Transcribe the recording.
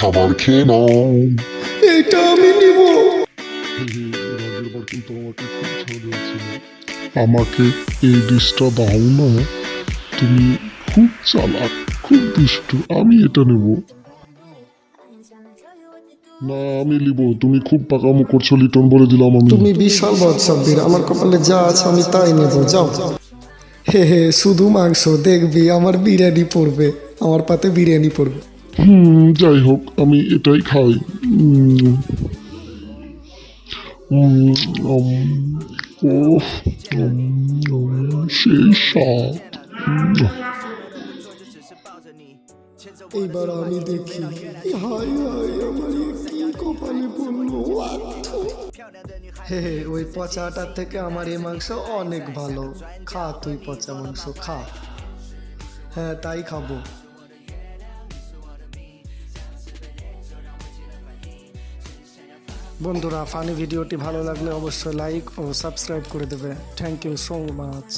খাবার খেয়ে নাও। এটা আমি নিব। কিন্তু আমাকে খুব ঝাড় দিয়েছিল আমাকে এই ডিশটা দাও না। তুমি খুব চালাক খুব দুষ্টু আমি এটা নেব। না আমি নিব। তুমি খুব পাকামো করছ লিটন বলে দিলাম আমি। তুমি বিশাল বৎসব্বীর আমার কপালে যা আছে আমি তাই নেব যাও। হে হে শুধু মাংস দেখবি আমার বিরিয়ানি পড়বে আমার পাতে বিরিয়ানি পড়বে। হুম যাই হোক আমি এটাই খাই। সেই আমি দেখি হাই হাই আমার কি কপালে পড়ল হে হে ওই পচাটার থেকে আমার এই মাংস অনেক ভালো। খা তুই পচা মাংস খা। হ্যাঁ তাই খাব। বন্ধুরা ফানি ভিডিওটি ভালো লাগলে অবশ্যই লাইক ও সাবস্ক্রাইব করে দেবে। Thank you so much